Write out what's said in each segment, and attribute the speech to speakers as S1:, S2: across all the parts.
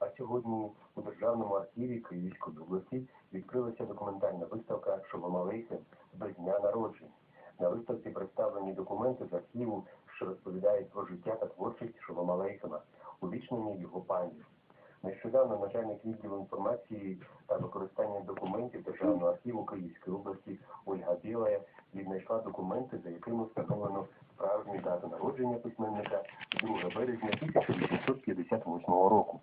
S1: А сьогодні у Державному архіві Київської області відкрилася документальна виставка Шоломалейхи без дня народження. На виставці представлені документи з архіву, що розповідають про життя та творчість Шоломалейхема, увічнення його пам'яті. Нещодавно начальник відділу інформації та використання документів Державного архіву Київської області Ольга Білая віднайшла документи, за якими встановлено справжню дату народження письменника 2 березня 1858 року.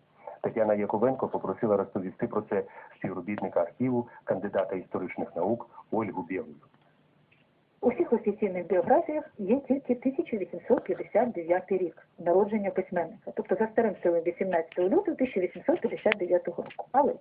S1: Тетяна Яковенко попросила розповісти про це співробітника архіву, кандидата історичних наук Ольгу Білу.
S2: У всіх офіційних біографіях є тільки 1859 рік народження письменника, тобто за старим стилем 18 лютого 1859 року. Але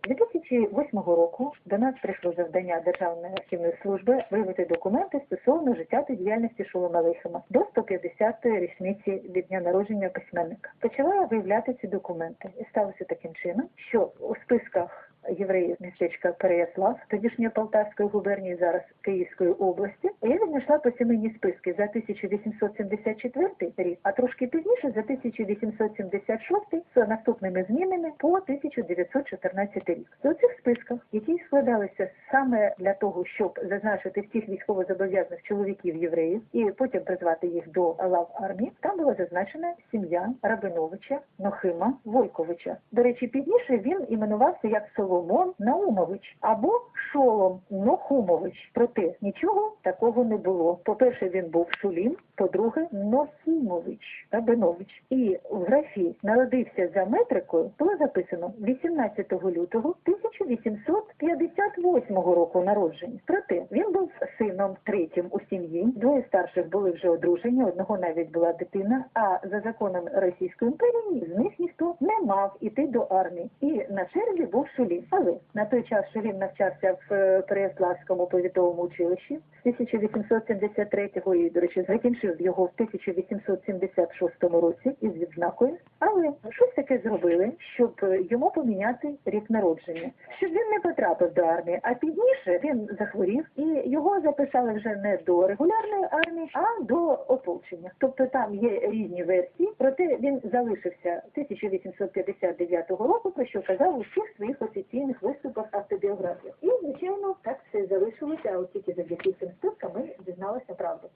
S2: 2008 року до нас прийшло завдання Державної архівної служби виявити документи стосовно життя та діяльності Шолома Лейхема до 150-ї річниці від дня народження письменника. Почала виявляти ці документи, і сталося таким чином, що у списках євреїв містечка Переяслав, тодішньої Полтавської губернії, зараз Київської області. Я віднайшла посімейні списки за 1874 рік, а трошки пізніше за 1876 з наступними змінами по 1914 рік. У цих списках, які складалися саме для того, щоб зазначити всіх військовозобов'язаних чоловіків євреїв і потім призвати їх до лав армії, там була зазначена сім'я Рабиновича Нохима Войковича. До речі, пізніше він іменувався як Соломон Наумович або Шолом Нохумович. Проте нічого такого не було було. По-перше, він був Шулім, по-друге, Носимович Рабинович. І в графі народився за метрикою було записано 18 лютого 1858 року народження. Проте він був сином третім у сім'ї. Двоє старших були вже одружені, одного навіть була дитина. А за законами Російської імперії з них ніхто не мав іти до армії. І на черзі був Шулім. Але на той час Шулім навчався в е, Переяславському повітовому училищі з 1800 1973-го, до речі, закінчив його в 1876 році із відзнакою, але щось таке зробили, щоб йому поміняти рік народження, щоб він не потрапив до армії. А пізніше він захворів і його записали вже не до регулярної армії, а до ополчення. Тобто там є різні версії, проте він залишився 1859 року про що казав у всіх своїх офіційних виступах автобіографіях. І звичайно, так все залишилося. А от тільки завдяки цим спискам ми дізналися правду.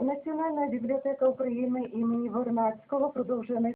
S3: Національна бібліотека України імені Горнацького продовжує